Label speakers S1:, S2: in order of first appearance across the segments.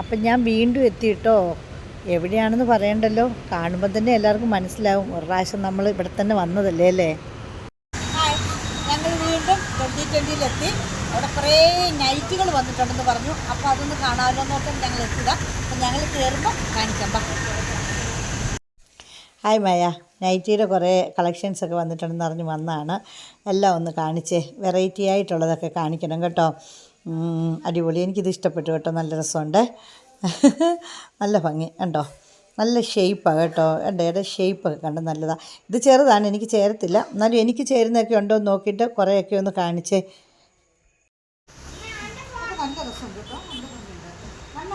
S1: അപ്പം ഞാൻ വീണ്ടും എത്തിയിട്ടോ എവിടെയാണെന്ന് പറയണ്ടല്ലോ. കാണുമ്പോൾ തന്നെ എല്ലാവർക്കും മനസ്സിലാവും. ഒരു പ്രാവശ്യം നമ്മൾ ഇവിടെ തന്നെ വന്നതല്ലേ അല്ലേ? ഞങ്ങൾ വീണ്ടും ട്വന്റി ട്വന്റിയിലെത്തി അവിടെ കുറേ നൈറ്റുകൾ വന്നിട്ടുണ്ടെന്ന് പറഞ്ഞു. അപ്പോൾ അതൊന്ന് കാണാമല്ലോ നോക്കാൻ ഞങ്ങൾ എത്തുക അപ്പം ഞങ്ങൾ കയറുമ്പോൾ കാണിക്കാം ഹായ് മായ. നൈറ്റിയുടെ കുറേ കളക്ഷൻസ് ഒക്കെ വന്നിട്ടുണ്ടെന്ന് അറിഞ്ഞ് വന്നാണ്. എല്ലാം ഒന്ന് കാണിച്ചേ. വെറൈറ്റി ആയിട്ടുള്ളതൊക്കെ കാണിക്കണം കേട്ടോ. അടിപൊളി. എനിക്കിത് ഇഷ്ടപ്പെട്ടു കേട്ടോ. നല്ല രസമുണ്ട്. നല്ല ഭംഗി. കണ്ടോ? നല്ല ഷേപ്പാണ് കേട്ടോ. ഏടെ ഷേപ്പൊക്കെ കണ്ടോ? നല്ലതാണ് ഇത് ചെറുതാണ്. എനിക്ക് ചേരത്തില്ല. എന്നാലും എനിക്ക് ചേരുന്നതൊക്കെ ഉണ്ടോ എന്ന് നോക്കിയിട്ട് കുറേയൊക്കെ ഒന്ന് കാണിച്ചേ. നല്ല രസമുണ്ട് കേട്ടോ. നല്ല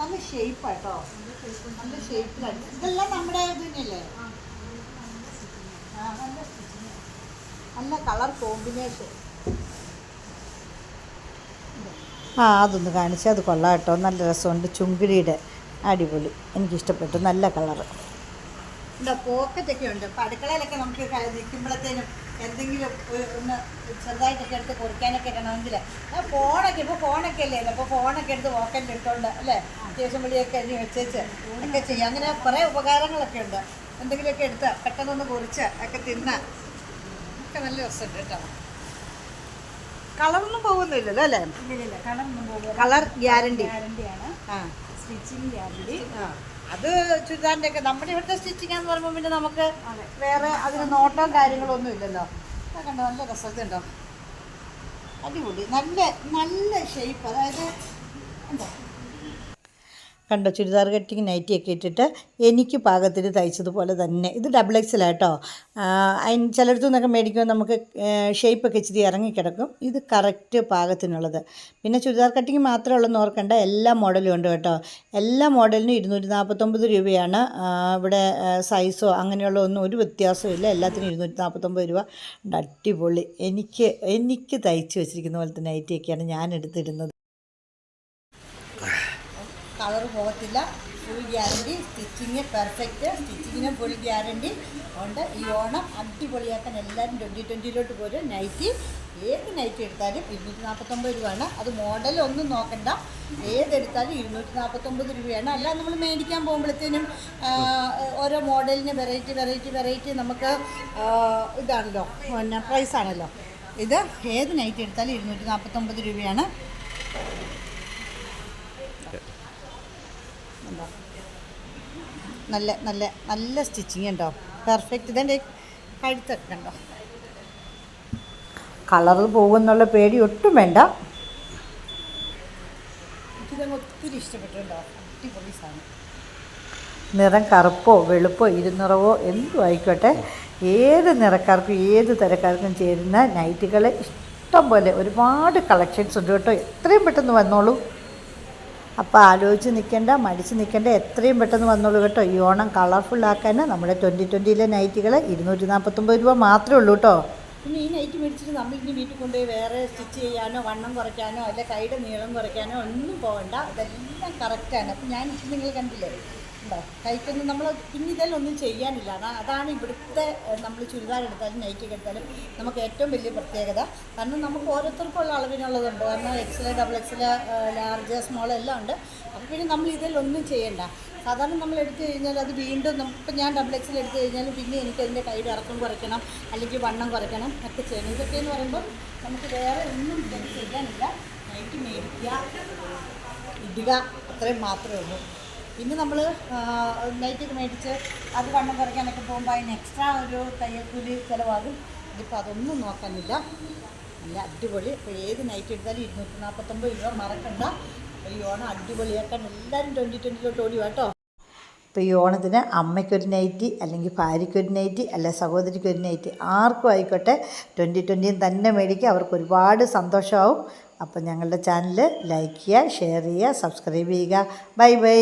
S1: നല്ല ഷേപ്പാട്ടോ നല്ല ഷേപ്പിലാണ് ഇതെല്ലാം നമ്മുടെ ഇതന്നെയല്ലേ തന്നെയല്ലേ? ആ നല്ല നല്ല കളർ കോമ്പിനേഷൻ. ആ അതൊന്ന് കാണിച്ചാൽ അത് കൊള്ളാം കേട്ടോ. നല്ല രസമുണ്ട് ചുങ്കിടിയുടെ അടിപൊളി. എനിക്കിഷ്ടപ്പെട്ടു. നല്ല കളറ്. ഉണ്ട് പോക്കറ്റൊക്കെ ഉണ്ട്. ഇപ്പം അടുക്കളയിലൊക്കെ നമുക്ക് നിൽക്കുമ്പോഴത്തേനും എന്തെങ്കിലും ഒന്ന് ചെറുതായിട്ടൊക്കെ എടുത്ത് കുറിക്കാനൊക്കെ ഇടണമെങ്കിൽ ആ ഫോണൊക്കെ ഇപ്പോൾ ഫോണൊക്കെ അല്ലേ? അപ്പോൾ ഫോണൊക്കെ എടുത്ത് പോക്കറ്റിൽ ഇട്ടുകൊണ്ട് അല്ലേ? അത്യാവശ്യം വിളിയൊക്കെ എഴുതി വെച്ചേച്ച് ഒക്കെ ചെയ്യാം. അങ്ങനെ കുറേ ഉപകാരങ്ങളൊക്കെ ഉണ്ട്. എന്തെങ്കിലുമൊക്കെ എടുത്ത് പെട്ടെന്നൊന്ന് കുറിച്ച് ഒക്കെ തിന്ന്. ഒക്കെ നല്ല രസമുണ്ട് കേട്ടോ. കളറൊന്നും പോകുന്നില്ലല്ലോ അല്ലേ?
S2: ഇല്ലില്ല കളറൊന്നും പോകുക
S1: കളർ ഗ്യാരണ്ടി.
S2: ഗ്യാരണ്ടിയാണ്.
S1: ആ.
S2: Stitching guarantee.
S1: ആ. അത് ചുരിദാറിന്റെ ഒക്കെ നമ്മുടെ ഇവിടുത്തെ സ്റ്റിച്ചിങ് എന്ന് പറയുമ്പോൾ പിന്നെ നമുക്ക് വേറെ അതിന് നോട്ടം കാര്യങ്ങളോ ഒന്നും ഇല്ലല്ലോ കണ്ടോ നല്ല രസത്തുണ്ടോ അടിപൊളി. നല്ല നല്ല ഷേപ്പ് അതായത് എന്താ? കണ്ടോ ചുരിദാർ കട്ടിങ് നൈറ്റിയൊക്കെ ഇട്ടിട്ട് എനിക്ക് പാകത്തിന് തയ്ച്ചതുപോലെ തന്നെ. ഇത് ഡബിൾ എക്സലാട്ടോ അതിന് ചിലയിടത്തു നിന്നൊക്കെ മേടിക്കുമ്പോൾ നമുക്ക് ഷേപ്പൊക്കെ ഇച്ചിരി ഇറങ്ങിക്കിടക്കും. ഇത് കറക്റ്റ് പാകത്തിനുള്ളത്. പിന്നെ ചുരിദാർ കട്ടിങ് മാത്രമേ ഉള്ളെന്ന് ഓർക്കേണ്ട. എല്ലാ മോഡലും ഉണ്ട് കേട്ടോ. എല്ലാ മോഡലിനും ഇരുന്നൂറ്റി നാൽപ്പത്തൊമ്പത് രൂപയാണ് ഇവിടെ സൈസോ അങ്ങനെയുള്ള ഒന്നും ഒരു വ്യത്യാസവും ഇല്ല. എല്ലാത്തിനും ഇരുന്നൂറ്റി നാൽപ്പത്തൊമ്പത് രൂപ. അടിപൊളി. എനിക്ക് എനിക്ക് തയ്ച്ച് വെച്ചിരിക്കുന്ന പോലത്തെ നൈറ്റിയൊക്കെയാണ് ഞാൻ എടുത്തിരുന്നത് കളർ പോകത്തില്ല. ഫുൾ ഗ്യാരണ്ടി സ്റ്റിച്ചിങ് പെർഫെക്റ്റ് സ്റ്റിച്ചിങ്ങിന് ഫുൾ ഗ്യാരണ്ടി ഉണ്ട്. ഈ ഓണം അടിപൊളിയാക്കാൻ എല്ലാവരും ട്വന്റി ട്വന്റിയിലോട്ട് പോരും. നൈറ്റി ഏത് നൈറ്റി എടുത്താലും ഇരുന്നൂറ്റി നാൽപ്പത്തൊമ്പത് രൂപയാണ്. അത് മോഡൽ ഒന്നും നോക്കണ്ട. ഏതെടുത്താലും ഇരുന്നൂറ്റി നാൽപ്പത്തൊമ്പത് രൂപയാണ്. അല്ല നമ്മൾ മേടിക്കാൻ പോകുമ്പോഴത്തേനും ഓരോ മോഡലിന് വെറൈറ്റി വെറൈറ്റി വെറൈറ്റി നമുക്ക് ഇതാണല്ലോ. പിന്നെ പ്രൈസാണല്ലോ ഇത് ഏത് നൈറ്റി എടുത്താലും ഇരുന്നൂറ്റി നാൽപ്പത്തൊമ്പത് രൂപയാണ് ഉണ്ടോ നല്ല നല്ല നല്ല സ്റ്റിച്ചിങ് ഉണ്ടോ? പെർഫെക്റ്റ് ഇതെന്റെ കഴുത്തൊക്കെ ഉണ്ടോ കളർ പോകുന്നുള്ള പേടി ഒട്ടും വേണ്ട. എനിക്കിതങ്ങ് ഒത്തിരി ഇഷ്ടപ്പെട്ടുണ്ടോ അടിപൊളി സാധനം. നിറം കറുപ്പോ വെളുപ്പോ ഇരുനിറവോ എന്തും ആയിക്കോട്ടെ. ഏത് നിറക്കാർക്കും ഏത് തരക്കാർക്കും ചേരുന്ന നൈറ്റുകൾ ഇഷ്ടം പോലെ ഒരുപാട് കളക്ഷൻസ് ഉണ്ട് കേട്ടോ. എത്രയും പെട്ടെന്ന് വന്നോളൂ. അപ്പോൾ ആലോചിച്ച് നിൽക്കേണ്ട മടിച്ച് നിൽക്കേണ്ട എത്രയും പെട്ടെന്ന് വന്നോളൂ കേട്ടോ. ഈ ഓണം കളർഫുള്ളാക്കാൻ നമ്മുടെ ട്വന്റി ട്വന്റിയിലെ നൈറ്റുകൾ ഇരുന്നൂറ്റി നാൽപ്പത്തൊമ്പത് രൂപ മാത്രമേ ഉള്ളൂ കേട്ടോ. പിന്നെ ഈ നൈറ്റ് മേടിച്ചിട്ട് നമ്മൾ ഇനി വീട്ടിൽ കൊണ്ടുപോയി വേറെ സ്റ്റിച്ച് ചെയ്യാനോ വണ്ണം കുറയ്ക്കാനോ അല്ലെ കൈയുടെ നീളം കുറയ്ക്കാനോ ഒന്നും പോകണ്ട. ഇതെല്ലാം കറക്റ്റാണ് അപ്പം ഞാൻ നിങ്ങൾ കണ്ടില്ലേ? ഉണ്ടോ? കൈക്കൊന്നും നമ്മൾ പിന്നെ ഇതെല്ലാം ചെയ്യാനില്ല. അതാ അതാണ് ഇവിടുത്തെ നമ്മൾ ചുരിദാർ എടുത്താലും നൈറ്റി എടുത്താലും നമുക്ക് ഏറ്റവും വലിയ പ്രത്യേകത. കാരണം നമുക്ക് ഓരോരുത്തർക്കുള്ള അളവിനുള്ളതുണ്ട്. കാരണം XL double XL large small എല്ലാം ഉണ്ട്. അപ്പോൾ പിന്നെ നമ്മൾ ഇതിലൊന്നും ചെയ്യണ്ട. സാധാരണ നമ്മൾ എടുത്തു കഴിഞ്ഞാൽ അത് വീണ്ടും ഇപ്പം ഞാൻ ഡബിൾ എക്സൽ എടുത്തു കഴിഞ്ഞാൽ പിന്നെ എനിക്ക് അതിന്റെ കൈയുടെ ഇറക്കം കുറയ്ക്കണം അല്ലെങ്കിൽ വണ്ണം കുറയ്ക്കണം ഒക്കെ ചെയ്യണം. ഇതൊക്കെ എന്ന് പറയുമ്പോൾ നമുക്ക് വേറെ ഒന്നും ചെയ്യാനില്ല. നൈറ്റ് മേടിക്കുക ഇടുക അത്രയും മാത്രമേ ഉള്ളൂ. പിന്നെ നമ്മൾ ലൈറ്റ് മേടിച്ച് അത് വണ്ണം കുറയ്ക്കാനൊക്കെ പോകുമ്പോൾ അതിന് എക്സ്ട്രാ ഒരു തയ്യൽക്കൂലി ചിലവാകും. ഇതിപ്പോൾ അതൊന്നും നോക്കാനില്ല. നല്ല അടിപൊളി. ഇപ്പോൾ ഏത് നൈറ്റ് എടുത്താലും ഇരുന്നൂറ്റി നാൽപ്പത്തൊമ്പത് രൂപ മറക്കണ്ട. ഈ ഓണം അടിപൊളിയാക്കാൻ എല്ലാവരും ട്വന്റി ട്വന്റിയിലോട്ട് ഓടി കേട്ടോ ഇപ്പോൾ ഈ ഓണത്തിന് അമ്മയ്ക്കൊരു നൈറ്റി അല്ലെങ്കിൽ ഭാര്യയ്ക്കൊരു നൈറ്റി അല്ലെ സഹോദരിക്കൊരു നൈറ്റി ആർക്കും ആയിക്കോട്ടെ ട്വന്റി ട്വന്റിയും തന്നെ മേടിക്കുക. അവർക്ക് ഒരുപാട് സന്തോഷമാവും. അപ്പോൾ ഞങ്ങളുടെ ചാനൽ ലൈക്ക് ചെയ്യുക ഷെയർ ചെയ്യുക സബ്സ്ക്രൈബ് ചെയ്യുക. Bye bye